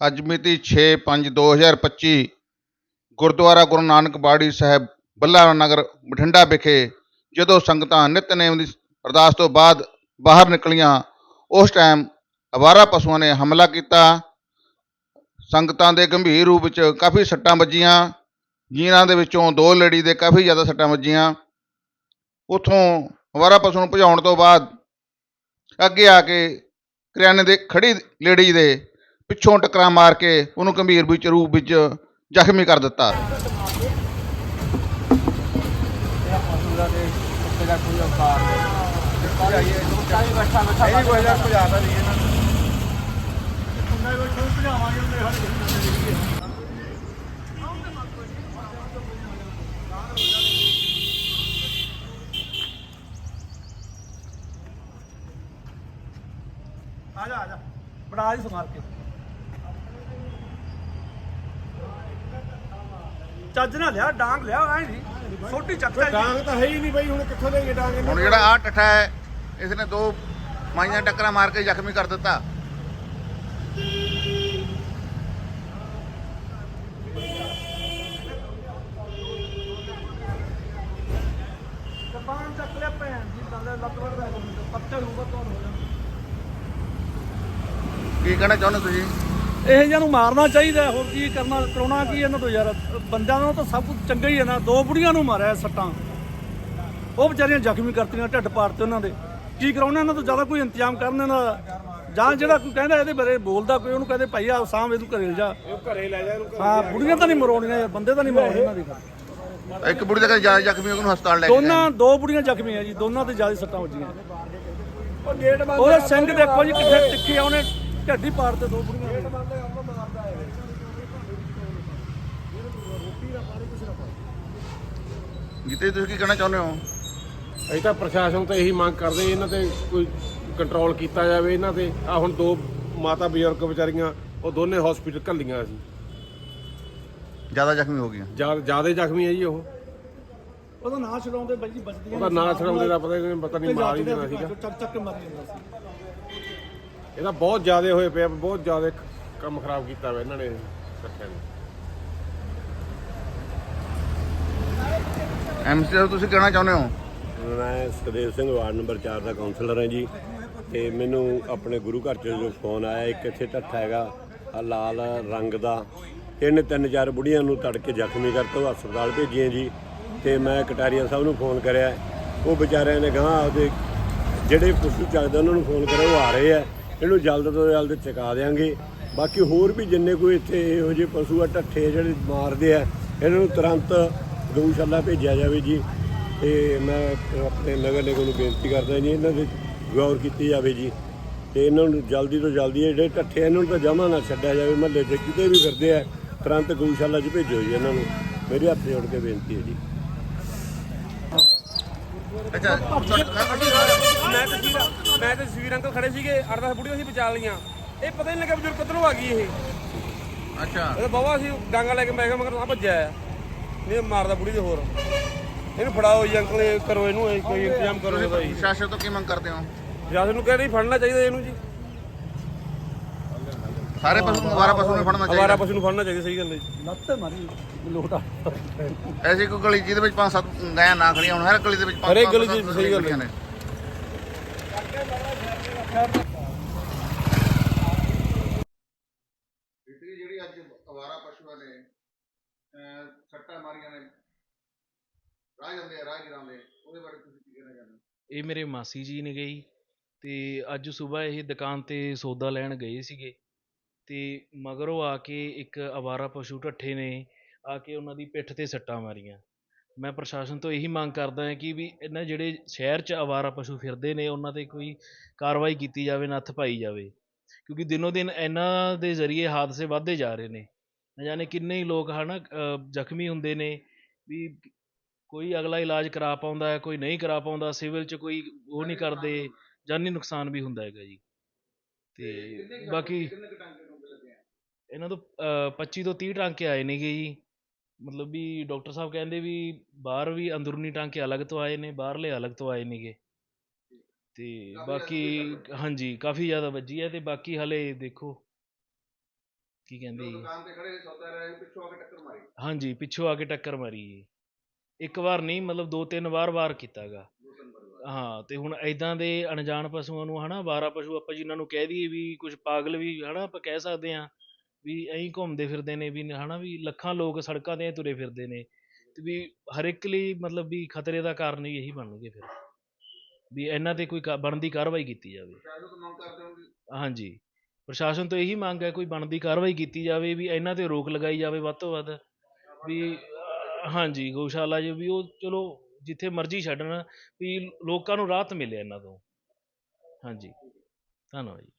ਅੱਜ ਮਿਤੀ 6/5/2025 ਗੁਰਦੁਆਰਾ ਗੁਰੂ ਨਾਨਕ ਬਾੜੀ ਸਾਹਿਬ ਬੱਲਾ ਨਗਰ ਬਠਿੰਡਾ ਵਿਖੇ ਜਦੋਂ ਸੰਗਤਾਂ ਨਿਤਨੇਮ ਦੀ ਅਰਦਾਸ ਤੋਂ ਬਾਅਦ ਬਾਹਰ ਨਿਕਲੀਆਂ, ਉਸ ਟਾਈਮ ਅਵਾਰਾ ਪਸ਼ੂਆਂ ਨੇ ਹਮਲਾ ਕੀਤਾ। ਸੰਗਤਾਂ ਦੇ ਗੰਭੀਰ ਰੂਪ ਵਿੱਚ ਕਾਫੀ ਸੱਟਾਂ ਵੱਜੀਆਂ। ਜਿਨ੍ਹਾਂ ਦੇ ਵਿੱਚੋਂ ਦੋ ਲੇਡੀ ਦੇ ਕਾਫੀ ਜ਼ਿਆਦਾ ਸੱਟਾਂ ਵੱਜੀਆਂ। ਉਥੋਂ ਅਵਾਰਾ ਪਸ਼ੂ ਨੂੰ ਭਜਾਉਣ ਤੋਂ ਬਾਅਦ ਅੱਗੇ ਆ ਕੇ ਕਰਿਆਨੇ ਦੇ ਖੜੀ ਲੇਡੀ ਦੇ ਪਿੱਛੋਂ ਟੱਕਰਾਂ ਮਾਰ ਕੇ ਉਹਨੂੰ ਗੰਭੀਰ ਵਿੱਚ ਰੂਪ ਵਿੱਚ ਜ਼ਖਮੀ ਕਰ ਦਿੱਤਾ। ਆ ਜਾ ਆ ਜਾ। ਬਣਾ ਜੀ ਸਮਾਰ ਕੇ। ਚੱਜ ਨਾ ਲਿਆ ਡਾਂਗ ਲਿਆ ਐ ਨਹੀਂ। ਛੋਟੀ ਚੱਕ ਲੈ ਡਾਂਗ ਤਾਂ ਹੈ ਹੀ ਨਹੀਂ ਬਈ ਹੁਣ ਕਿੱਥੋਂ ਦੇਗੇ ਡਾਂਗ ਇਹਨੂੰ? ਹੁਣ ਜਿਹੜਾ ਆ ਟੱਠਾ ਹੈ ਇਸ ਨੇ ਦੋ ਮਾਈਆਂ ਟੱਕਰਾਂ ਮਾਰ ਕੇ ਜ਼ਖਮੀ ਕਰ ਦਿੱਤਾ। ਜ਼ਬਾਨ ਚੱਕ ਲਿਆ ਭੈਣ ਜੀ ਦੰਦੇ ਲੱਤ ਵੜ ਪੈ ਪੱਤੇ ਨੂੰ ਬਤੋਂ ਹੋ ਜਾਣਾ ਕੀ ਕਹਿਣਾ ਚਾਹੁੰਦੇ ਤੁਸੀਂ? ਇਹ ਜਿਹਾ ਨੂੰ ਮਾਰਨਾ ਚਾਹੀਦਾ ਹੈ, ਹੋਰ ਕੀ ਕਰਨਾ ਕਰਾਉਣਾ ਕੀ ਇਹਨਾਂ ਤੋਂ ਯਾਰ? ਬੰਦਿਆਂ ਨੂੰ ਤਾਂ ਸਭ ਕੁਝ ਚੰਗਾ ਹੀ ਹੈ ਨਾ ਦੋ ਬੁੜੀਆਂ ਨੂੰ ਮਾਰਿਆ ਸੱਟਾਂ। ਉਹ ਵਿਚਾਰੀਆਂ ਜ਼ਖਮੀ ਕਰਤੀਆਂ ਢਿੱਡ ਪਾੜਤੇ ਉਹਨਾਂ ਦੇ। ਕੀ ਕਰਾਉਣਾ ਇਹਨਾਂ ਤੋਂ ਜ਼ਿਆਦਾ ਕੋਈ ਇੰਤਜ਼ਾਮ ਕਰਨ ਦਾ? ਜਾਂ ਜਿਹੜਾ ਕੋਈ ਕਹਿੰਦਾ ਇਹਦੇ ਬਾਰੇ ਬੋਲਦਾ ਕੋਈ ਉਹਨੂੰ ਕਹਿੰਦੇ ਭਾਈ ਆ ਸਾਹਮ ਇਹਨੂੰ ਘਰੇ ਜਾ। ਇਹ ਘਰੇ ਲੈ ਜਾ ਇਹਨੂੰ। ਹਾਂ ਬੁੜੀਆਂ ਤਾਂ ਨਹੀਂ ਮਰਵਾਉਣੀਆਂ ਯਾਰ ਬੰਦੇ ਤਾਂ ਨਹੀਂ ਮਰਵਾਉਣੇ ਇਹਨਾਂ ਦੀ ਇੱਕ ਬੁੜੀ ਦਾ ਕਹਿੰਦੇ ਜ਼ਿਆਦਾ ਜ਼ਖਮੀ ਉਹਨੂੰ ਹਸਪਤਾਲ ਲੈ ਕੇ ਗਏ ਦੋਨਾਂ ਦੋ ਬੁੜੀਆਂ ਜ਼ਖਮੀ ਆ ਜੀ ਦੋਨਾਂ ਤੇ ਜ਼ਿਆਦਾ ਸੱਟਾਂ ਵੱਜੀਆਂ। ਉਹ ਗੇਟ ਬੰਦ ਉਹਦੇ ਸਿੰਘ ਦੇਖੋ ਜੀ ਕਿੱਥੇ ਟਿੱਕੀ ਆ ਉਹਨੇ। ਢੱਡੀ ਪਾੜ ਤੇ ਦੋ ਬੁੜੀਆਂ ਦੇ। ਜਿੱਤੇ ਤੁਸੀਂ ਕੀ ਕਹਿਣਾ ਚਾਹੁੰਦੇ ਹੋ? ਅਸੀਂ ਤਾਂ ਪ੍ਰਸ਼ਾਸਨ ਤੋਂ ਇਹੀ ਮੰਗ ਕਰਦੇ ਇਹਨਾਂ ਤੇ ਕੋਈ ਕੰਟਰੋਲ ਕੀਤਾ ਜਾਵੇ ਇਹਨਾਂ ਤੇ। ਆ ਹੁਣ ਦੋ ਮਾਤਾ ਬਜ਼ੁਰਗ ਵਿਚਾਰੀਆਂ ਉਹ ਦੋਨੇ ਹਸਪੀਟਲ ਘੱਲੀਆਂ ਸੀ। ਜ਼ਿਆਦਾ ਜ਼ਖਮੀ ਹੋ ਗਈਆਂ। ਜ਼ਿਆਦਾ ਜ਼ਖਮੀ ਹੈ ਜੀ ਉਹ। ਉਹਦਾ ਨਾਂ ਛਡਾਉਂਦੇ ਬਾਈ ਜੀ ਬਚਦੀਆਂ ਉਹਦਾ ਨਾਂ ਛਡਾਉਂਦੇ ਦਾ ਪਤਾ ਨਹੀਂ ਪਤਾ ਨਹੀਂ ਮਾਰ ਹੀ ਦੇਣਾ ਸੀਗਾ। ਚੱਕ ਚੱਕ ਮਰ ਜਾਂਦਾ ਸੀ। ਇਹਦਾ ਬਹੁਤ ਜ਼ਿਆਦਾ ਹੋਏ ਪਿਆ ਬਹੁਤ ਜ਼ਿਆਦਾ ਕੰਮ ਖਰਾਬ ਕੀਤਾ ਵਾ ਇਹਨਾਂ ਨੇ ਇਕੱਠਿਆਂ ਨੇ। ਐਮਸੀ ਸਾਹਿਬ ਤੁਸੀਂ ਕਹਿਣਾ ਚਾਹੁੰਦੇ ਹੋ? ਮੈਂ ਸੁਖਦੇਵ ਸਿੰਘ ਵਾਰਡ ਨੰਬਰ 4 ਦਾ ਕਾਉਂਸਲਰ ਹਾਂ ਜੀ। ਤੇ ਮੈਨੂੰ ਆਪਣੇ ਗੁਰੂ ਘਰ ਚੋਂ ਜੋ ਫੋਨ ਆਇਆ ਇੱਕ ਇੱਥੇ ਢੱਠਾ ਹੈਗਾ ਆ ਲਾਲ ਰੰਗ ਦਾ। ਇਹਨੇ ਤਿੰਨ ਚਾਰ ਬੁੜੀਆਂ ਨੂੰ ਤੜਕੇ ਜ਼ਖਮੀ ਕਰਤਾ ਉਹ ਹਸਪਤਾਲ ਭੇਜੀਆਂ ਜੀ। ਤੇ ਮੈਂ ਕਟਾਰੀਆ ਸਾਹਿਬ ਨੂੰ ਫੋਨ ਕਰਿਆ। ਉਹ ਵਿਚਾਰਿਆਂ ਨੇ ਗਾਂ ਆਪਦੇ ਜਿਹੜੇ ਪਸ਼ੂ ਚੱਕਦੇ ਉਹਨਾਂ ਨੂੰ ਫੋਨ ਕਰਿਆ ਉਹ ਆ ਰਹੇ ਆ। ਇਹਨੂੰ ਜਲਦ ਤੋਂ ਜਲਦ ਚੁਕਾ ਦੇਾਂਗੇ ਬਾਕੀ ਹੋਰ ਵੀ ਜਿੰਨੇ ਕੋਈ ਇੱਥੇ ਇਹੋ ਜਿਹੇ ਪਸ਼ੂ ਆ, ਢੱਠੇ ਜਿਹੜੇ ਮਾਰਦੇ ਆ, ਇਹਨਾਂ ਨੂੰ ਤੁਰੰਤ ਗਊਸ਼ਾਲਾ ਭੇਜਿਆ ਜਾਵੇ ਜੀ। ਤੇ ਮੈਂ ਆਪਣੇ ਨਗਰ ਨਿਗਮ ਨੂੰ ਬੇਨਤੀ ਕਰਦਾ ਜੀ, ਇਹਨਾਂ ਦੇ ਗੌਰ ਕੀਤੀ ਜਾਵੇ ਜੀ। ਤੇ ਇਹਨਾਂ ਨੂੰ ਜਲਦੀ ਤੋਂ ਜਲਦੀ ਇਹ ਜਿਹੜੇ ਢੱਠੇ ਇਹਨਾਂ ਨੂੰ ਤਾਂ ਜਮਾ ਨਾ ਛੱਡਿਆ ਜਾਵੇ, ਮਹੱਲੇ 'ਚ ਕਿਤੇ ਵੀ ਫਿਰਦੇ ਆ, ਤੁਰੰਤ ਗਊਸ਼ਾਲਾ 'ਚ ਭੇਜੋ ਜੀ ਇਹਨਾਂ ਨੂੰ। ਮੇਰੇ ਹੱਥ ਜੋੜ ਕੇ ਬੇਨਤੀ ਹੈ ਜੀ। ਅੱਛਾ ਮੈਂ ਤੇ ਜੀ ਮੈਂ ਤੇ ਸਵੀਰ ਅੰਕਲ ਖੜੇ ਸੀਗੇ 8-10 ਬੁੜੀਆਂ ਸੀ ਬਚਾ ਲੀਆਂ ਇਹ ਪਤਾ ਨਹੀਂ ਲੱਗਾ ਬਜ਼ੁਰਗ ਕਿੱਧਰੋਂ ਆ ਗਈ ਇਹ। ਅੱਛਾ। ਇਹ ਬਾਬਾ ਸੀ ਡਾਂਗਾ ਲੈ ਕੇ ਮੈਂ ਕਿਹਾ ਮਗਰ ਆ ਭੱਜਿਆ ਆ। ਨਹੀਂ ਇਹ ਮਾਰਦਾ ਬੁੜੀ ਦੇ ਹੋਰ। ਇਹਨੂੰ ਫੜਾਓ ਜੀ ਅੰਕਲ ਇਹ ਕਰੋ ਇਹਨੂੰ ਇਹ ਕੋਈ ਇੰਤਜ਼ਾਮ ਕਰੋ ਇਹਦਾ ਜੀ। ਪ੍ਰਸ਼ਾਸਨ ਤੋਂ ਕੀ ਮੰਗ ਕਰਦੇ ਹੋ? ਜਦ ਨੂੰ ਕਹਿੰਦੇ ਫੜਨਾ ਚਾਹੀਦਾ ਇਹਨੂੰ ਜੀ। ਸਾਰੇ ਪਸ਼ੂ ਨੂੰ ਅਵਾਰਾ ਪਸ਼ੂ ਨੂੰ ਫੜਨਾ ਅਵਾਰਾ ਚਾਹੀਦਾ ਪਸ਼ੂ ਨੂੰ ਫੜਨਾ ਚਾਹੀਦਾ ਸਹੀ ਗੱਲ ਹੈ ਜੀ। ਲੱਤ ਮਾਰੀ। ਲੋਟਾ ਐਸੀ ਕੋਈ ਗਲੀ ਜਿਹਦੇ ਵਿੱਚ ਪੰਜ ਸੱਤ ਗਾਇਆਂ ਨਾ ਖੜੀਆਂ ਹੁਣ ਹਰ ਗਲੀ ਦੇ ਵਿੱਚ ਪੰਜ ਹਰੇਕ ਗਲੀ 'ਚ ਸੱਤ ਸਹੀ ਗੱਲ ਹੈ। ਖੜੀਆਂ ਨੇ। ਬੀਬੀ ਜਿਹੜੀ ਅੱਜ ਅਵਾਰਾ ਪਸ਼ੂਆਂ ਨੇ ਅਹ, ਸੱਟਾਂ ਮਾਰੀਆਂ ਨੇ ਰਾਹ ਜਾਂਦੇ ਆ ਰਾਹਗੀਰਾਂ ਦੇ ਉਹਦੇ ਬਾਰੇ ਤੁਸੀਂ ਕੀ ਕਹਿਣਾ ਚਾਹੁੰਦੇ ਹੋ ਇਹ ਮੇਰੇ ਮਾਸੀ ਜੀ ਨੇ ਗਈ ਤੇ ਅੱਜ ਸਵੇਰ ਇਹ ਦੁਕਾਨ ਤੇ ਸੌਦਾ ਲੈਣ ਗਏ ਸੀਗੇ ਤੇ ਮਗਰੋਂ ਆ ਕੇ ਇੱਕ ਅਵਾਰਾ ਪਸ਼ੂ ਢੱਠੇ ਨੇ ਆ ਕੇ ਉਹਨਾਂ ਦੀ ਪਿੱਠ ਤੇ ਸੱਟਾਂ ਮਾਰੀਆਂ। ਮੈਂ ਪ੍ਰਸ਼ਾਸਨ ਤੋਂ ਇਹੀ ਮੰਗ ਕਰਦਾ ਹਾਂ ਕਿ ਵੀ ਇਹਨਾਂ ਜਿਹੜੇ ਸ਼ਹਿਰ 'ਚ ਅਵਾਰਾ ਪਸ਼ੂ ਫਿਰਦੇ ਨੇ ਉਹਨਾਂ ਤੇ ਕੋਈ ਕਾਰਵਾਈ ਕੀਤੀ ਜਾਵੇ ਨੱਥ ਪਾਈ ਜਾਵੇ। ਕਿਉਂਕਿ ਦਿਨੋ ਦਿਨ ਇਹਨਾਂ ਦੇ ਜ਼ਰੀਏ ਹਾਦਸੇ ਵੱਧਦੇ ਜਾ ਰਹੇ ਨੇ। ਨਾ ਜਾਣੇ ਕਿੰਨੇ ਹੀ ਲੋਕ ਹਨ ਜ਼ਖਮੀ ਹੁੰਦੇ ਨੇ ਵੀ ਕੋਈ ਅਗਲਾ ਇਲਾਜ ਕਰਾ ਪਾਉਂਦਾ ਹੈ ਕੋਈ ਨਹੀਂ ਕਰਾ ਪਾਉਂਦਾ ਸਿਵਲ 'ਚ ਕੋਈ ਉਹ ਨਹੀਂ ਕਰਦੇ ਜਾਨੀ ਨੁਕਸਾਨ ਵੀ ਹੁੰਦਾ ਹੈਗਾ ਜੀ। ਤੇ ਬਾਕੀ ਇਹਨਾਂ ਤੋਂ ਅਹ, 25 ਤੋਂ 30 ਟਾਂਕੇ ਆਏ ਨੇਗੇ ਜੀ। ਮਤਲਬ ਵੀ ਡਾਕਟਰ ਸਾਹਿਬ ਕਹਿੰਦੇ ਵੀ ਬਾਹਰ ਵੀ ਅੰਦਰੂਨੀ ਟਾਂਕੇ ਅਲੱਗ ਤੋਂ ਆਏ ਨੇ ਬਾਹਰਲੇ ਅਲੱਗ ਤੋਂ ਆਏ ਨੇਗੇ। ਤੇ ਬਾਕੀ ਹਾਂਜੀ ਕਾਫੀ ਜ਼ਿਆਦਾ ਵੱਜੀ ਹੈ ਤੇ ਬਾਕੀ ਹਲੇ ਦੇਖੋ ਕੀ ਕਹਿੰਦੇ ਜੀ। ਦੁਕਾਨ ਤੇ ਖੜੇ ਸੌਦਾ ਰਹੇ ਪਿੱਛੋਂ ਆ ਕੇ ਟੱਕਰ ਮਾਰੀ। ਹਾਂਜੀ ਪਿੱਛੋਂ ਆ ਕੇ ਟੱਕਰ ਮਾਰੀ ਜੀ। ਇੱਕ ਵਾਰ ਨਹੀਂ ਮਤਲਬ ਦੋ ਤਿੰਨ ਵਾਰ ਵਾਰ ਕੀਤਾਗਾ ਹਾਂ ਤੇ ਹੁਣ ਐਦਾਂ ਦੇ ਅਣਜਾਣ ਪਸ਼ੂਆਂ ਨੂੰ ਹਨਾ ਵਾਰਾ ਪਸ਼ੂ ਆਪਾਂ ਜਿਨ੍ਹਾਂ ਨੂੰ ਕਹਿ ਦਈਏ ਵੀ ਕੁਝ ਪਾਗਲ ਵੀ ਹਨਾ ਆਪਾਂ ਕਹਿ ਸਕਦੇ ਆ ਵੀ ਐਂ ਘੁੰਮਦੇ ਫਿਰਦੇ ਨੇ ਵੀ ਹਨਾ ਵੀ ਲੱਖਾਂ ਲੋਕ ਸੜਕਾਂ ਤੇ ਐਂ ਤੁਰੇ ਫਿਰਦੇ ਨੇ ਤੇ ਵੀ ਹਰ ਇੱਕ ਲਈ ਮਤਲਬ ਵੀ ਖਤਰੇ ਦਾ ਕਾਰਨ ਹੀ ਇਹੀ ਬਣਨਗੇ ਫਿਰ। ਵੀ ਇਹਨਾਂ ਤੇ ਕੋਈ ਕਾ- ਬਣਦੀ ਕਾਰਵਾਈ ਕੀਤੀ ਜਾਵੇ। ਹੋ ਹਾਂਜੀ। ਪ੍ਰਸ਼ਾਸਨ ਤੋਂ ਇਹੀ ਮੰਗ ਹੈ ਕੋਈ ਬਣਦੀ ਕਾਰਵਾਈ ਕੀਤੀ ਜਾਵੇ ਵੀ ਇਹਨਾਂ ਤੇ ਰੋਕ ਲਗਾਈ ਜਾਵੇ ਵੱਧ ਤੋਂ ਵੱਧ। ਵੀ ਹਾਂਜੀ ਗਊਸ਼ਾਲਾ 'ਚ ਵੀ ਉਹ ਚਲੋ ਜਿੱਥੇ ਮਰਜ਼ੀ ਛੱਡਣ ਵੀ ਲੋਕਾਂ ਨੂੰ ਰਾਹਤ ਮਿਲੇ ਇਹਨਾਂ ਤੋਂ। ਹਾਂਜੀ। ਧੰਨਵਾਦ ਜੀ।